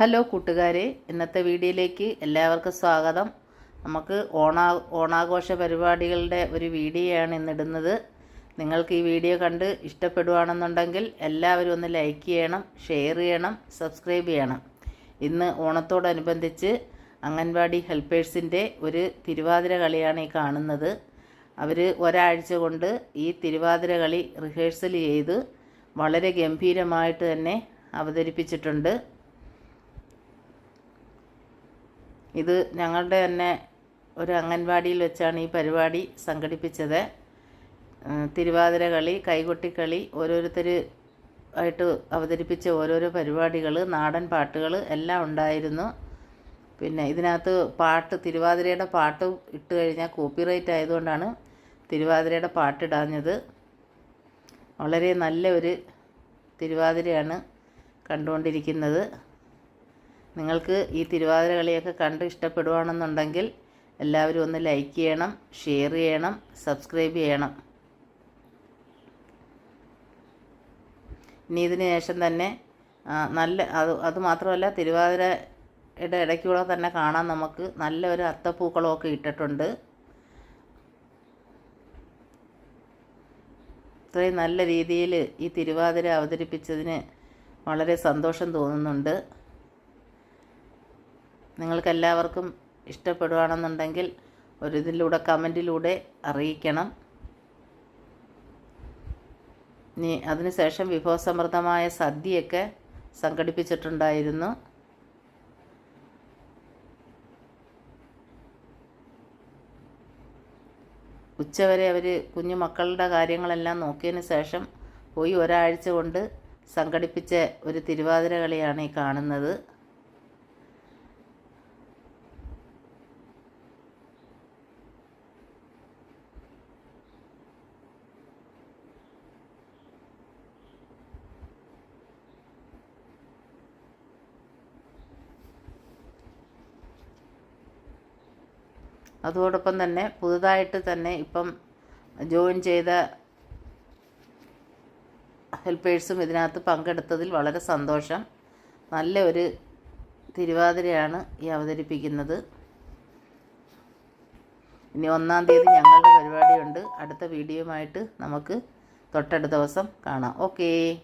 Hello കൂട്ടുകാരെ ഇന്നത്തെ വീഡിയോയിലേക്ക് എല്ലാവർക്കും സ്വാഗതം. നമുക്ക് ഓണാ ഓണാഘോഷ പരിപാടികളുടെ ഒരു വീഡിയോയാണ് ഇന്നിടുന്നത് നിങ്ങൾക്ക് ഈ വീഡിയോ കണ്ട് ഇഷ്ടപ്പെടുവാണെന്നുണ്ടെങ്കിൽ എല്ലാവരും ഒന്ന് ലൈക്ക് ചെയ്യണം ഷെയർ ചെയ്യണം സബ്സ്ക്രൈബ് ചെയ്യണം. ഇന്ന് ഓണത്തോടനുബന്ധിച്ച് അംഗൻവാടി ഹെൽപ്പേഴ്സിന്റെ ഒരു തിരുവാതിര കളിയാണ് ഈ കാണുന്നത്. അവർ ഒരാഴ്ച കൊണ്ട് ഈ തിരുവാതിര കളി റിഹേഴ്സൽ ചെയ്ത് വളരെ ഗംഭീരമായിട്ട് തന്നെ അവതരിപ്പിച്ചിട്ടുണ്ട്. ഇത് ഞങ്ങളുടെ തന്നെ ഒരു അംഗൻവാടിയിൽ വെച്ചാണ് ഈ പരിപാടി സംഘടിപ്പിച്ചത്. തിരുവാതിര കളി കൈകൊട്ടിക്കളി ഓരോരുത്തർ ആയിട്ട് അവതരിപ്പിച്ച ഓരോരോ പരിപാടികൾ നാടൻ പാട്ടുകൾ എല്ലാം ഉണ്ടായിരുന്നു. പിന്നെ ഇതിനകത്ത് പാട്ട് തിരുവാതിരയുടെ പാട്ട് ഇട്ട് കഴിഞ്ഞാൽ കോപ്പിറൈറ്റ് ആയതുകൊണ്ടാണ് തിരുവാതിരയുടെ പാട്ടിടാഞ്ഞത് വളരെ നല്ല ഒരു തിരുവാതിരയാണ് കണ്ടുകൊണ്ടിരിക്കുന്നത്. നിങ്ങൾക്ക് ഈ തിരുവാതിര കളിയൊക്കെ കണ്ട് ഇഷ്ടപ്പെടുവാണെന്നുണ്ടെങ്കിൽ എല്ലാവരും ഒന്ന് ലൈക്ക് ചെയ്യണം ഷെയർ ചെയ്യണം സബ്സ്ക്രൈബ് ചെയ്യണം. ഇനി ഇതിന് ശേഷം തന്നെ നല്ല അത് അതുമാത്രമല്ല തിരുവാതിരയുടെ ഇടയ്ക്കൂടെ തന്നെ കാണാൻ നമുക്ക് നല്ല ഒരു അത്തപ്പൂക്കളമൊക്കെ ഇട്ടിട്ടുണ്ട്. ഇത്രയും നല്ല രീതിയിൽ ഈ തിരുവാതിര അവതരിപ്പിച്ചതിന് വളരെ സന്തോഷം തോന്നുന്നുണ്ട്. നിങ്ങൾക്കെല്ലാവർക്കും ഇഷ്ടപ്പെടുകയാണെന്നുണ്ടെങ്കിൽ ഒരു ഇതിലൂടെ കമന്റിലൂടെ അറിയിക്കണം. ഇനി അതിനുശേഷം വിഭവസമൃദ്ധമായ സദ്യയൊക്കെ സംഘടിപ്പിച്ചിട്ടുണ്ടായിരുന്നു. ഉച്ചവരെ അവർ കുഞ്ഞു മക്കളുടെ കാര്യങ്ങളെല്ലാം നോക്കിയതിന് ശേഷം പോയി ഒരാഴ്ച കൊണ്ട് സംഘടിപ്പിച്ച ഒരു തിരുവാതിര കളിയാണ് ഈ കാണുന്നത്. അതോടൊപ്പം തന്നെ പുതുതായിട്ട് തന്നെ ഇപ്പം ജോയിൻ ചെയ്ത ഹെൽപ്പേഴ്സും ഇതിനകത്ത് പങ്കെടുത്തതിൽ വളരെ സന്തോഷം. നല്ല ഒരു തിരുവാതിരയാണ് ഈ അവതരിപ്പിക്കുന്നത്. ഇനി ഒന്നാം തീയതി ഞങ്ങളുടെ പരിപാടിയുണ്ട്. അടുത്ത വീഡിയോയുമായിട്ട് നമുക്ക് തൊട്ടടുത്ത ദിവസം കാണാം. ഓക്കേ.